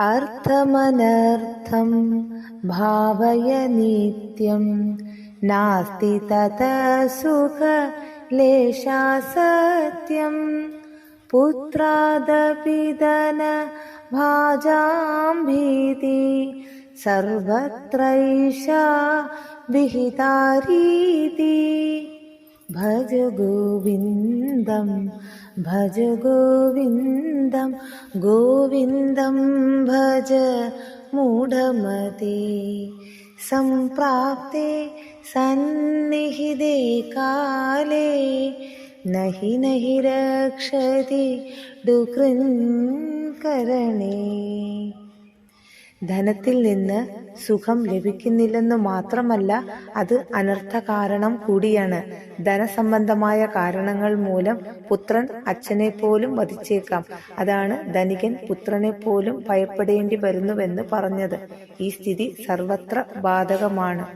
अर्थमनर्थं भावय नित्यं। नास्ति ततः सुखलेशा सत्यं पुत्रादपि धनभाजां भीति। सर्वत्रैषा ഭജ ഗോവിന്ദം ഭജ ഗോവിന്ദം ഗോവിന്ദം ഭജ മൂഢമതി. സംപ്രാപ്തേ സന്നിഹിതേ കാലേ നഹി നഹി രക്ഷതി ഡുകൃൻ കരണേ. ധനത്തിൽ നിന്ന് സുഖം ലഭിക്കുന്നില്ലെന്നു മാത്രമല്ല അത് അനർത്ഥ കാരണം കൂടിയാണ്. ധനസംബന്ധമായ കാരണങ്ങൾ മൂലം പുത്രൻ അച്ഛനെ പോലും വധിച്ചേക്കാം. അതാണ് ധനികൻ പുത്രനെ പോലും ഭയപ്പെടേണ്ടി വരുന്നുവെന്ന് പറഞ്ഞത്. ഈ സ്ഥിതി സർവത്ര ബാധകമാണ്.